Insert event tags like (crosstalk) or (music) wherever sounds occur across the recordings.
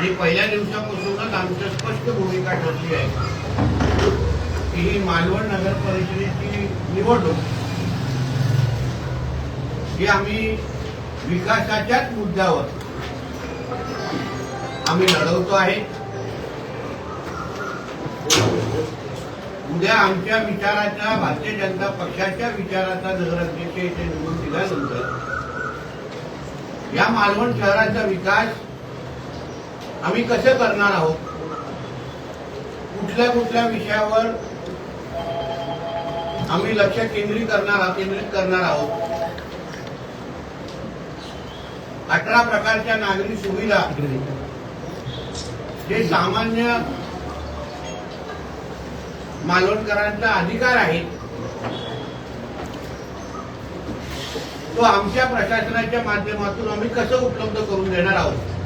आणि पहिल्या दिवसापासूनच आमची स्पष्ट भूमिका ठरली आहे. की ही मालवण नगर परिषदेची निवडणूक ही आम्ही विकासाच्याच मुद्द्यावर आम्ही लढवतो आहे. उद्या आमच्या विचाराचा भारतीय जनता पक्षाच्या विचाराचा नगराध्यक्ष येथे निवडून दिल्यानंतर या मालवण शहराचा विकास आम्ही कसे करणार आहोत? कुठल्या कुठल्या विषयावर आम्ही लक्ष केंद्रित करणार आहोत केंद्रित करणार आहोत? अठरा प्रकारच्या नागरी सुविधा. जे सामान्य मालवणकरांचा अधिकार आहे तो आमच्या प्रशासनाच्या माध्यमातून आम्ही कसं उपलब्ध करून देणार आहोत?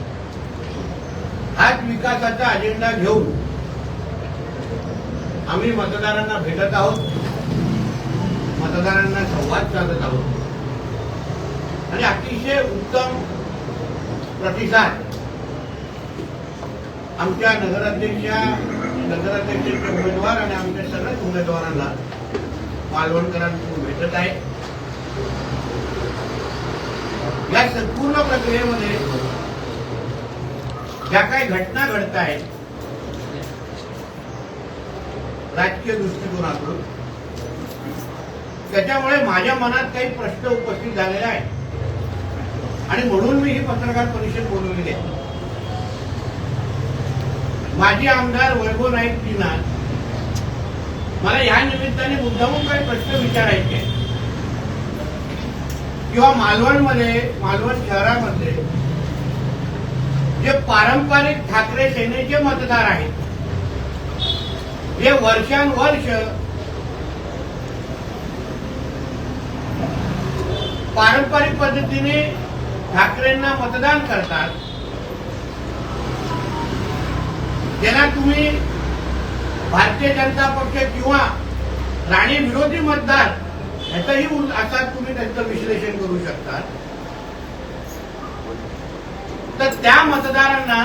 हाच विकासाचा अजेंडा घेऊन आम्ही मतदारांना भेटत आहोत. मतदारांना संवाद साधत आहोत. आणि अतिशय उत्तम प्रतिसाद आमच्या नगराध्यक्षा नगराध्यक्षांचे उमेदवार आणि आमच्या सगळ्याच उमेदवारांना मालवणकरांकडून भेटत आहे. या संपूर्ण प्रक्रियेमध्ये ज्या काही घटना घडत आहेत राजकीय दृष्टिकोनातून त्याच्यामुळे माझ्या मनात काही प्रश्न उपस्थित झालेले आहेत. आणि म्हणून मी ही पत्रकार परिषद बोलवलेली आहे. माजी आमदार वैभव नाईक दिना मला या निमित्ताने मुद्दामून काही प्रश्न विचारायचे किंवा मालवणमध्ये मालवण शहरामध्ये जे पारंपरिक ठाकरे सेनेचे मतदार आहेत जे वर्षानुवर्ष पारंपरिक पद्धतीने ठाकरेंना मतदान करतात ज्यांना तुम्ही भारतीय जनता पक्ष किंवा राणी विरोधी मतदार ह्याचंही असा तुम्ही त्यांचं विश्लेषण करू शकता तर त्या मतदारांना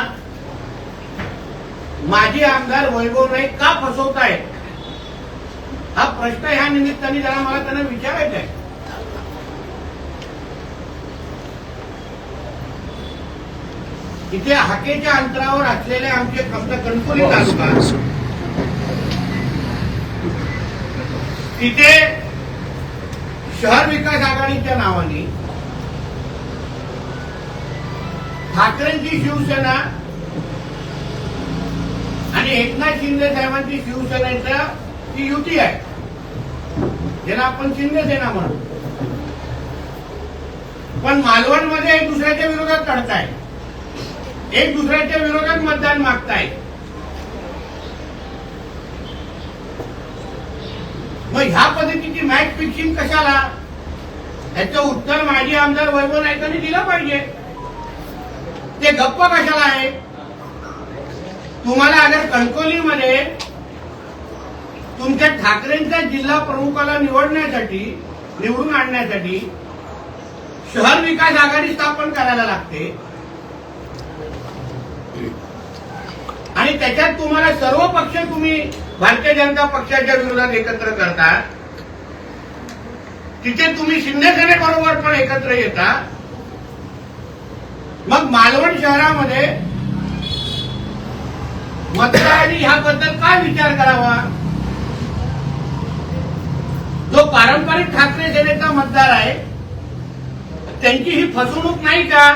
माजी आमदार वैभव नाईक का फसवतायत हा प्रश्न ह्या निमित्ताने जरा मला त्यांना विचारायचा आहे. इथे हाकेच्या अंतरावर असलेले आमचे फक्त कणकोली तालुका. तिथे शहर विकास आघाडीच्या नावाने ठाकरेंची शिवसेना आणि एकनाथ शिंदे साहेबांची शिवसेनेचा ती युती आहे. ज्याला आपण शिंदे सेना म्हणू. पण मालवणमध्ये एक दुसऱ्याच्या विरोधात लढताय. एक दुसऱ्याच्या विरोधात मतदान मागताय. मग ह्या पद्धतीची मॅच फिक्सिंग कशाला? याचं उत्तर माजी आमदार वैभव नायकांनी दिलं पाहिजे. ते गप्प कशाला आहे? तुम्हाला अगर कणकोलीमध्ये तुमच्या ठाकरेंच्या जिल्हा प्रमुखाला निवडण्यासाठी निवडून आणण्यासाठी शहर विकास आघाडी स्थापन करायला लागते. आणि त्याच्यात तुम्हाला सर्व पक्ष तुम्ही भारतीय जनता पक्षाच्या विरोधात एकत्र करता. तिथे तुम्ही शिंदे सेनेबरोबर पण एकत्र येता. मग मालवण शहरामध्ये मतदारांनी ह्याबद्दल काय विचार करावा? जो पारंपरिक ठाकरे सेनेचा मतदार आहे त्यांची ही फसवणूक नाही का?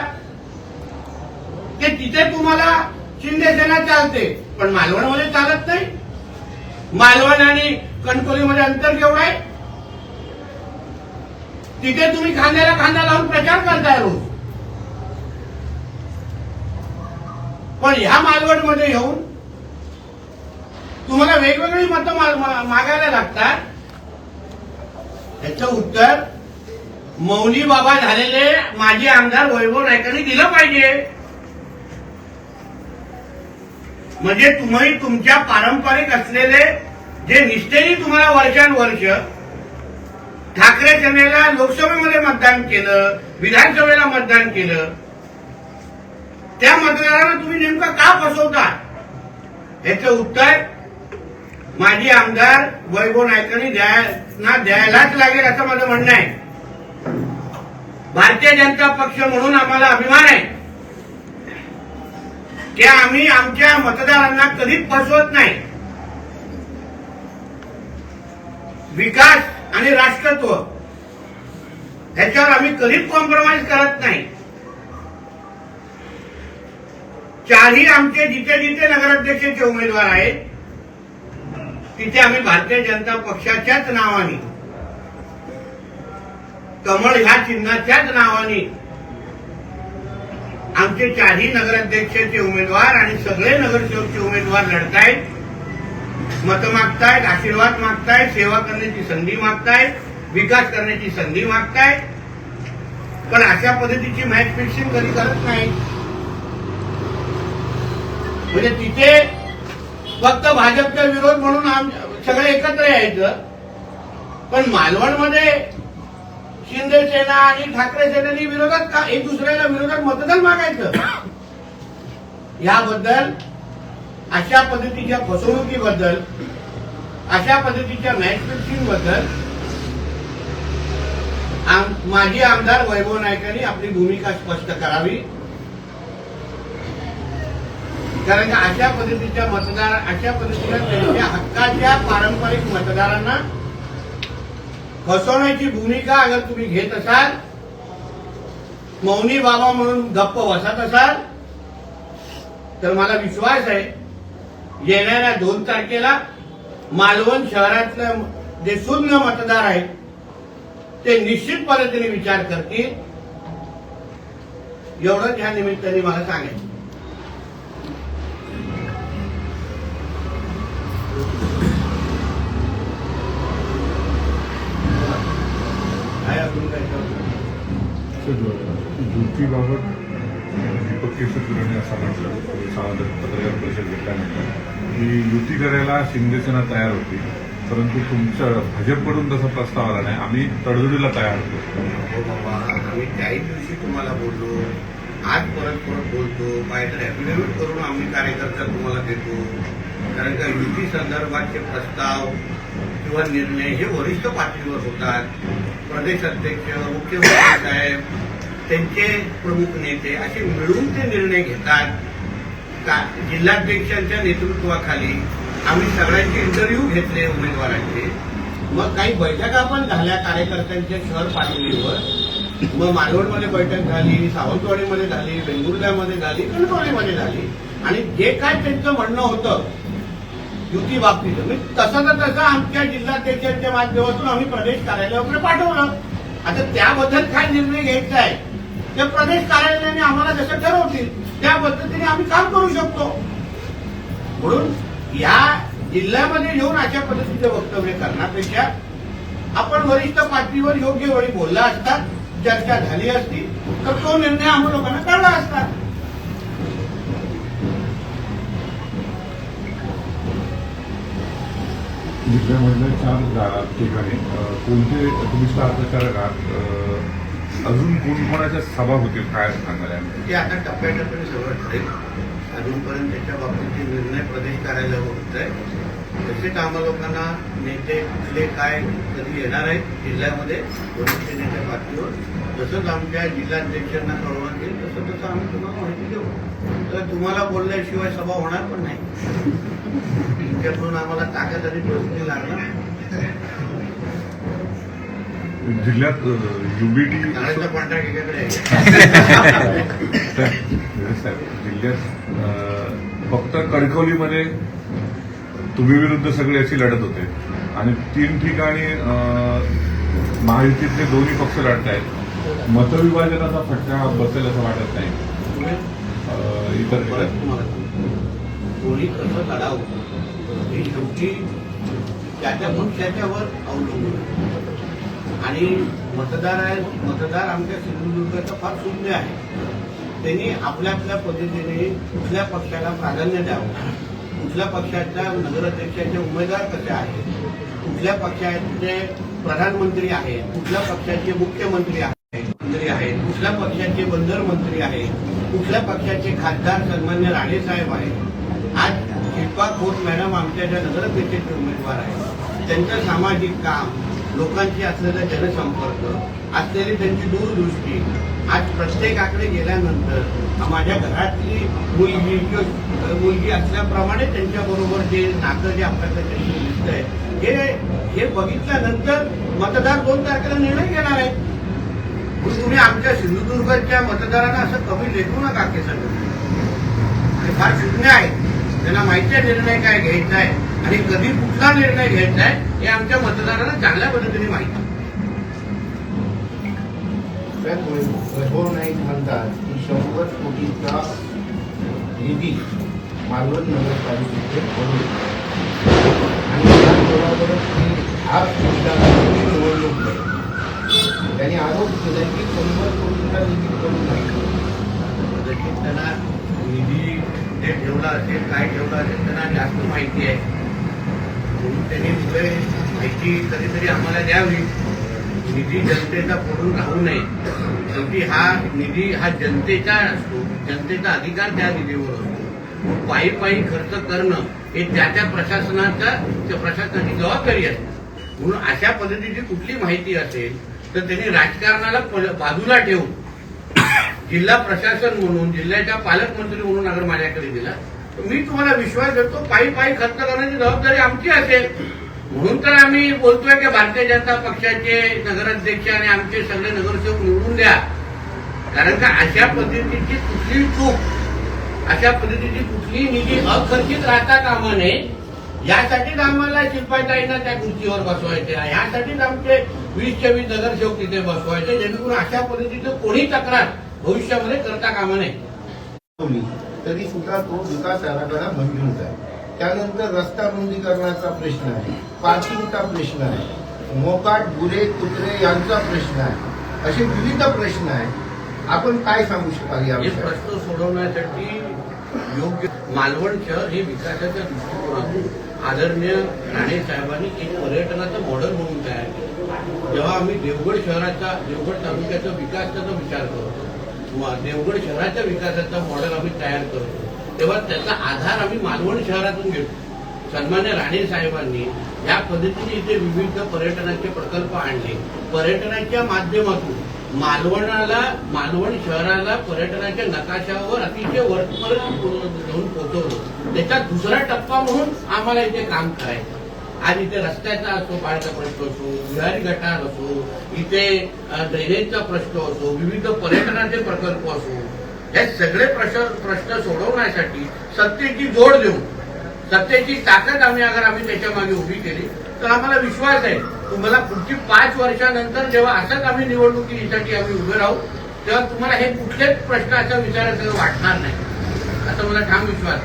ते तिथे तुम्हाला शिंदे सेना चालते पण मालवणमध्ये चालत नाही. मालवण आणि कणकोलीमध्ये अंतर केवढं आहे? तिथे तुम्ही खांद्याला खांदा लावून प्रचार करताय रोज. पण ह्या मालवणमध्ये येऊन तुम्हाला वेगवेगळी मतं मागायला लागतात. याचं उत्तर मौनी बाबा झालेले माजी आमदार वैभव नायकांनी दिलं पाहिजे. म्हणजे तुम्ही तुमच्या पारंपरिक असलेले जे निष्ठेने तुम्हाला वर्षानुवर्ष ठाकरे सेनेला लोकसभेमध्ये मतदान केलं विधानसभेला मतदान केलं त्या मतदाराला तुम्ही नेमकं का फसवता याचं उत्तर माजी आमदार वैभव नायकांनी द्यायला द्यायलाच लागेल असं माझं म्हणणं आहे. भारतीय जनता पक्ष म्हणून आम्हाला अभिमान आहे की आम्ही आमच्या मतदारांना कधीच फसवत नाही. विकास आणि राष्ट्रत्व ह्याच्यावर आम्ही कधीच कॉम्प्रोमाइज करत नाही. चारही आमचे जिथे जिथे नगराध्यक्षाचे उमेदवार आहेत तिथे आम्ही भारतीय जनता पक्षाच्याच नावाने कमळ ह्या चिन्हाच्याच नावाने आमचे चारही नगराध्यक्षाचे उमेदवार आणि सगळे नगरसेवकचे उमेदवार लढतायत मत मागतायत आशीर्वाद मागतायत सेवा करण्याची संधी मागतायत विकास करण्याची संधी मागतायत. पण अशा पद्धतीची मॅच फिक्सिंग कधी करत नाही म्हणजे तिथे फक्त भाजपचा विरोध म्हणून आम सगळे एकत्र यायचं. पण मालवणमध्ये शिंदे सेना आणि ठाकरे सेनेनी विरोधात का एक दुसऱ्याला विरोधात मतदान मागायचं? याबद्दल अशा पद्धतीच्या फसवणुकीबद्दल अशा पद्धतीच्या मॅच बद्दल आम- माजी आमदार वैभव नायकांनी आपली भूमिका स्पष्ट करावी. कारण की अशा पद्धतीच्या मतदार अशा पद्धतीच्या त्यांच्या हक्काच्या पारंपरिक मतदारांना फसवण्याची भूमिका अगर तुम्ही घेत असाल मौनी बाबा म्हणून गप्प बसत असाल तर मला विश्वास आहे येणाऱ्या दोन तारखेला मालवण शहरातलं जे शून्य मतदार आहेत ते निश्चित पद्धतीने विचार करतील. एवढंच ह्या निमित्ताने मला सांगायचं युतीबाबत दीपक केसरकरांनी असं म्हटलं. सावंत पत्रकार परिषद घेतल्यानंतर. की युती करायला शिंदेसेना तयार होती परंतु तुमच्या भाजपकडून तसा प्रस्ताव आला नाही. आम्ही तडजोडीला तयार होतो. हो बाबा आम्ही त्याही दिवशी तुम्हाला बोललो. आज परत परत बोलतो. काहीतरी ऍफिडेव्हिट करून आम्ही कार्यकर्ता तुम्हाला देतो. कारण का युती संदर्भातचे प्रस्ताव किंवा निर्णय हे वरिष्ठ पातळीवर होतात. प्रदेश अध्यक्ष मुख्यमंत्री साहेब त्यांचे प्रमुख नेते असे मिळून ते निर्णय घेतात. जिल्हाध्यक्षांच्या नेतृत्वाखाली आम्ही सगळ्यांचे इंटरव्ह्यू घेतले उमेदवारांचे. मग काही बैठका पण झाल्या कार्यकर्त्यांच्या शहर पातळीवर. मग मालवणमध्ये बैठक झाली सावंतवाडीमध्ये झाली वेंगुर्ल्यामध्ये झाली कणकवलीमध्ये झाली. आणि जे काय त्यांचं म्हणणं होतं युती बाबतीत. मी तसं तर तसं आमच्या जिल्हाध्यक्षांच्या माध्यमातून आम्ही प्रदेश कार्यालय वगैरे पाठवलं. आता त्याबद्दल काय निर्णय घ्यायचा आहे? ते प्रदेश कार्यालयाने आम्हाला जसं ठरवतील त्या पद्धतीने आम्ही काम करू शकतो. म्हणून या जिल्ह्यामध्ये येऊन अशा पद्धतीचे वक्तव्य करण्यापेक्षा आपण वरिष्ठ पातळीवर योग्य वेळी बोलला असता चर्चा झाली असती तर तो निर्णय आम्ही लोकांना कळला असता. जिल्ह्यामधल्या चार गा- ठिकाणी कोणते तुम्ही स्टार प्रचारक आहात अजून कोण कोणाच्या सभा होतील काय सांगायला ते आता टप्प्याटप्प्याने सगळं ठरेल. अजूनपर्यंत त्याच्या बाबतीचे निर्णय प्रदेश कार्यालयावर होत आहे तसेच आम्हा लोकांना नेते कुठले काय कधी येणार आहेत जिल्ह्यामध्ये कोणते नेत्या पातळीवर तसंच आमच्या जिल्हाध्यक्षांना कळवण्यात येईल तसं तसं आम्ही तुम्हाला माहिती देऊ. तर तुम्हाला बोलल्याशिवाय सभा होणार पण नाही. तुमच्याकडून आम्हाला ताकद आणि परिस्थिती लागणार. जिल्ह्यात युबीटी नाण्याचा कॉन्ट्रॅक्ट एकाकडे आहे. जिल्ह्यात फक्त कणकवलीमध्ये तुम्ही विरुद्ध सगळे अशी लढत होते. आणि तीन ठिकाणी महायुतीतले दोन्ही पक्ष लढत आहेत मतविभाजनाचा फटका बसेल असं वाटत नाही. इतर. कोणी कसं लढावं? हे शेवटी त्या त्या पक्षाच्या वर अवलंबून. आणि मतदार आहे मतदार आमच्या सिंधुदुर्गाचा फार शून्य आहे. त्यांनी आपल्या आपल्या पद्धतीने कुठल्या पक्षाला प्राधान्य द्यावं? कुठल्या पक्षाच्या नगराध्यक्षाचे उमेदवार कसे आहेत? कुठल्या पक्षाचे प्रधानमंत्री आहेत? कुठल्या पक्षाचे मुख्यमंत्री आहेत? मंत्री आहेत कुठल्या पक्षाचे बंदर मंत्री आहेत कुठल्या पक्षाचे खासदार सन्मान्य राणे साहेब आहेत आज शिल्पा खोत मॅडम आमच्या ज्या नगरपरिषदेचे उमेदवार आहेत. त्यांचं सामाजिक काम लोकांशी असलेला जनसंपर्क असलेली त्यांची दूरदृष्टी आज प्रत्येकाकडे गेल्यानंतर माझ्या घरातली मुलगी किंवा मुलगी असल्याप्रमाणे त्यांच्याबरोबर जे नातं जे आपल्याकडे त्यांचं दिसतंय हे हे बघितल्यानंतर मतदार दोन तारखेला निर्णय घेणार आहेत. तुम्ही आमच्या सिंधुदुर्गच्या मतदारांना असं कमी लेखू नका की सगळं. आणि फार शून्य आहे. त्यांना माहिती आहे निर्णय काय घ्यायचा आहे आणि कधी कुठला निर्णय घ्यायचा आहे हे आमच्या मतदारांना चांगल्या पद्धतीने माहिती. नाईक म्हणतात. की शंभर कोटीचा निधी मालवण नगरपालिकेचे आणि त्याबरोबरच निवडणूक आणि आरोप केला की शंभर कोटीचा निधी करू नये त्यांना निधी जे ठेवला असेल काय ठेवला असेल त्यांना जास्त माहिती आहे. म्हणून त्यांनी पुढे माहिती कधीतरी आम्हाला द्यावी. निधी जनतेचा पडून राहू नये. शेवटी हा निधी हा जनतेचा असतो. जनतेचा अधिकार त्या निधीवर असतो. पायी पायी खर्च करणं हे त्या त्या प्रशासनाचा प्रशासनाची जबाबदारी असते. म्हणून अशा पद्धतीची कुठली माहिती असेल तर त्यांनी राजकारणाला बाजूला ठेवून जिल्हा प्रशासन म्हणून जिल्ह्याच्या पालकमंत्री म्हणून अगर माझ्याकडे दिला तर मी तुम्हाला विश्वास देतो पायी पायी खर्च करण्याची जबाबदारी आमची असेल. म्हणून तर आम्ही बोलतोय की भारतीय जनता पक्षाचे नगराध्यक्ष आणि आमचे सगळे नगरसेवक निवडून द्या. कारण का अशा पद्धतीची कुठली चूक अशा पद्धतीची कुठली निधी अखर्चित राहता कामा नये. यासाठीच आम्हाला शिल्पाताईंना त्या खुर्चीवर बसवायचे आहे. यासाठीच आमचे वीस नगरसेवक तिथे बसवायचे जेणेकरून अशा पद्धतीचं कोणी तक्रार भविष्यामध्ये करता कामा नये. तरी सुद्धा तो विकास आराखडा मंजूर आहे त्यानंतर रस्ता रुंदीकरणाचा प्रश्न आहे पार्किंगचा प्रश्न आहे मोकाट गुरे कुत्रे यांचा प्रश्न आहे असे विविध प्रश्न आहेत. आपण काय सांगू शकाल या प्रश्न सोडवण्यासाठी योग्य मालवण शहर हे विकासाच्या दृष्टिकोनातून आदरणीय राणे साहेबांनी एक पर्यटनाचं मॉडेल म्हणून तयार केलं. जेव्हा आम्ही देवगड शहराचा देवगड तालुक्याचा विकासाचा विचार करतो किंवा देवगड शहराच्या विकासाचा मॉडेल आम्ही तयार करतो तेव्हा त्याचा आधार आम्ही मालवण शहरातून घेतो. सन्मान्य राणे साहेबांनी या पद्धतीने इथे विविध पर्यटनाचे प्रकल्प आणले. पर्यटनाच्या माध्यमातून मालवणाला मालवण शहराला पर्यटनाच्या नकाशावर अतिशय वरपर्यंत घेऊन पोहोचवलं. त्याचा दुसरा टप्पा म्हणून आम्हाला इथे काम करायचं. आज इथे रस्त्याचा असो पाण्याचा प्रश्न असो विहारी गटार असो इथे ड्रेनेजचा प्रश्न असो विविध पर्यटनाचे प्रकल्प असो हे सगळे प्रश्न प्रश्न सोडवण्यासाठी सत्तेची जोड देऊन सत्तेची ताकद आम्ही अगर आम्ही त्याच्यामागे उभी केली तर आम्हाला विश्वास आहे. तुम्हाला पुढची पाच वर्षानंतर जेव्हा असंच आम्ही निवडणुकीसाठी आम्ही उभे राहू तेव्हा तुम्हाला हे कुठलेच प्रश्न असा विचारायचं वाटणार नाही. असा मला ठाम विश्वास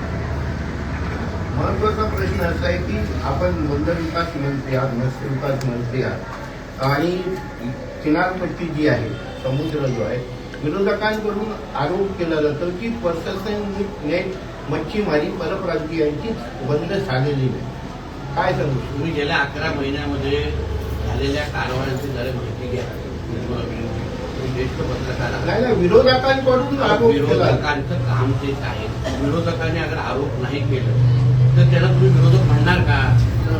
महत्त्वाचा प्रश्न असा आहे की आपण बंदर विकास मंत्री आहात मत्स्य विकास मंत्री आहात. आणि किनारपट्टी जी आहे समुद्र जो आहे विरोधकांकडून आरोप केला जातो की प्रशासन नेट मच्छीमारी परप्रांतीयांचीच बंद झालेली नाही. काय सांगू? तुम्ही गेल्या अकरा महिन्यामध्ये झालेल्या कारवायांची जरा माहिती घ्या. ज्येष्ठ पत्रकार विरोधकांकडून आरोप विरोधकांचं काम तेच आहे विरोधकांनी अगर आरोप नाही केलं तर त्याला तुम्ही विरोधक म्हणणार का?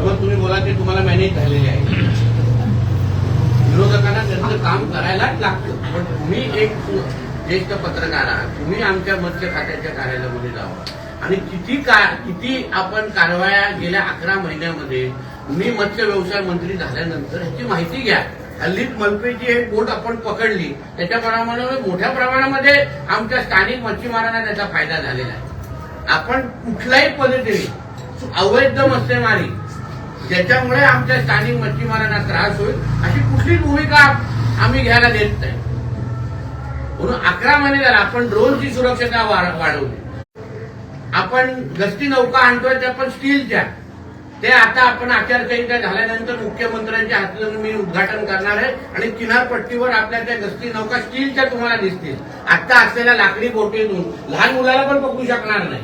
मग तुम्ही बोला ते तुम्हाला मॅनेज झालेले आहे. विरोधकांना त्यांचं काम करायलाच लागतं. पण तुम्ही एक ज्येष्ठ पत्रकार आहात. तुम्ही आमच्या मत्स्य खात्याच्या कार्यालयामध्ये जावा. आणि किती का किती आपण कारवाया गेल्या अकरा महिन्यामध्ये मी मत्स्य व्यवसाय मंत्री झाल्यानंतर ह्याची माहिती घ्या. हल्लीच मलपेची एक बोट आपण पकडली. त्याच्याप्रमाणे मोठ्या प्रमाणामध्ये आमच्या स्थानिक मच्छीमारांना त्याचा फायदा झालेला आहे. आपण कुठल्याही पद्धतीने अवैध मत्स्यमारी ज्याच्यामुळे आमच्या स्थानिक मच्छीमारांना त्रास होईल अशी कुठलीच भूमिका आम्ही घ्यायला देत नाही. म्हणून अकरा महिने झाला आपण ड्रोनची सुरक्षता वाढवली. आपण गस्ती नौका आणतोय त्या पण स्टीलच्या. ते आता आपण आचारसंहिता झाल्यानंतर मुख्यमंत्र्यांच्या हातून मी उद्घाटन करणार आहे आणि किनारपट्टीवर आपल्या त्या गस्ती नौका स्टीलच्या तुम्हाला दिसतील. आता असलेल्या लाकडी बोटीतून लहान मुलाला पण पकडू शकणार नाही.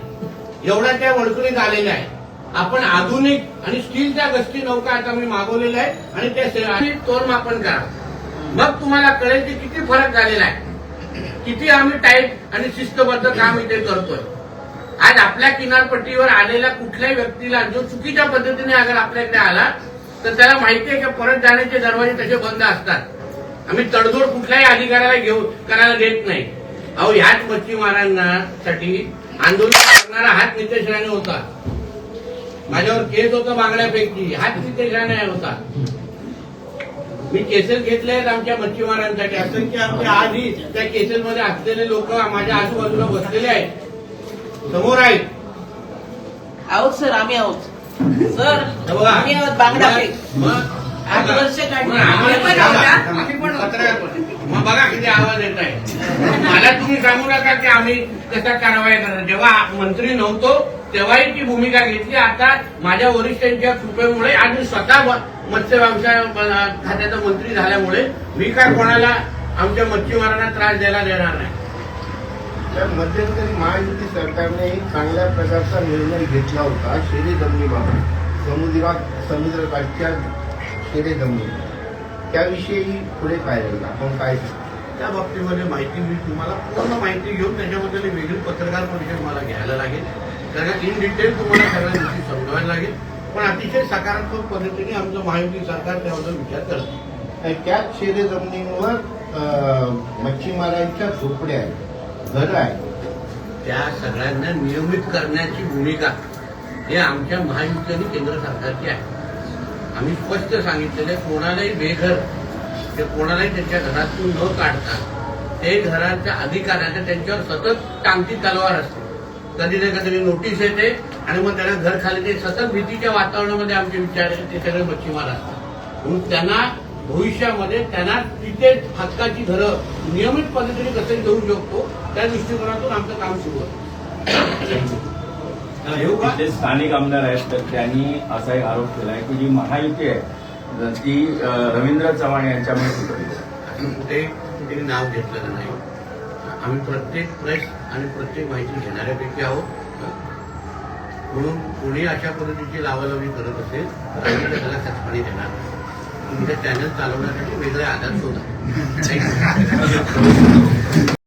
एवढ्या त्या वळकरीत आलेल्या आहेत. आपण आधुनिक आणि स्टीलच्या गस्ती नौका आता मी मागवलेल्या आहेत आणि त्या तोरमापन करा. मग तुम्हाला कळेल की किती फरक झालेला आहे. किती आम्ही टाईट आणि शिस्तबद्ध काम इथे करतोय. आज आपल्या किनारपट्टीवर आलेल्या कुठल्याही व्यक्तीला जो चुकीच्या पद्धतीने अगर आपल्याकडे आला तर त्याला माहिती आहे की परत जाण्याचे दरवाजे तसे बंद असतात. आम्ही तडजोड कुठल्याही अधिकाऱ्याला घेऊ करायला देत नाही. अहो ह्याच मच्छीमारांसाठी आंदोलन करणारा हाच नितेश राणे होता. माझ्यावर केस होतं बांगड्यापैकी हाच नितेश राणे होता. मी केसेस घेतले आहेत आमच्या मच्छीमारांसाठी. असंख्य आमच्या आधी त्या केसेसमध्ये असलेले लोक माझ्या आजूबाजूला बसलेले आहेत. समोर आहेत आहोत सर आम्ही आहोत सर बघा. आम्ही आहोत बांगडा मग- फेक मग- आठ वर्ष काढली. मग आम्हाला आम्ही पण सांगा. आहोत, हा? आम्ही पण पत्रकार पण. मग बघा किती आवाज येत आहे मला तुम्ही सांगू नका की आम्ही कसा कारवाई करणार जेव्हा मंत्री नव्हतो तेव्हाही ती भूमिका घेतली आता माझ्या वरिष्ठांच्या कृपेमुळे मी स्वतः मत्स्य व्यवसाय खात्याचा मंत्री झाल्यामुळे मी काय कोणाला आमच्या मच्छीमारांना त्रास द्यायला देणार नाही मध्यंतरी महायुती सरकारने एक चांगल्या प्रकारचा निर्णय घेतला होता शेरे जमिनीबाबत समुद्रात समुद्रकाठच्या शेरे जमिनी त्याविषयी पुढे काय राहील आपण काय? त्या बाबतीमध्ये माहिती मी तुम्हाला पूर्ण माहिती घेऊन त्याच्याबद्दल वेगळी पत्रकार परिषद मला घ्यायला लागेल. कारण इन डिटेल तुम्हाला सगळ्या गोष्टी समजावायला लागेल. पण अतिशय सकारात्मक पद्धतीने आमचं महायुती सरकार त्याबद्दल विचार करतं. आणि त्याच शेरे जमिनींवर मच्छीमारांच्या झोपड्या आहेत. घर आहे. त्या सगळ्यांना नियमित करण्याची भूमिका हे आमच्या महायुती आणि केंद्र सरकारची आहे. आम्ही स्पष्ट सांगितलेले कोणालाही बेघर ते कोणालाही त्यांच्या घरातून न काढता ते घराच्या अधिकाऱ्यांना त्यांच्यावर सतत टांगती तलवार असते. कधी ना कधी नोटीस येते आणि मग त्यांना घर खाली ते सतत भीतीच्या वातावरणामध्ये आमचे विचार आहेत ते सगळे मच्छीमार असतात. म्हणून त्यांना भविष्यामध्ये त्यांना तिथे हक्काची घरं नियमित पद्धतीने कसे देऊ शकतो त्या दृष्टिकोनातून आमचं काम सुरू आहे. स्थानिक आमदार आहेत तर त्यांनी असा एक आरोप केलाय की जी महायुती आहे ती रवींद्र चव्हाण यांच्यामुळे सुटली. कुठे कुठे नाव घेतलेलं नाही. आम्ही प्रत्येक प्रेस आणि प्रत्येक माहिती घेणाऱ्यापैकी आहोत. म्हणून कोणी अशा पद्धतीची लावालावी करत असेल तर आम्ही त्याला खतपाणी देणार नाही. तुमचे चॅनल चालवण्यासाठी वेगळे आधार शोधा (laughs)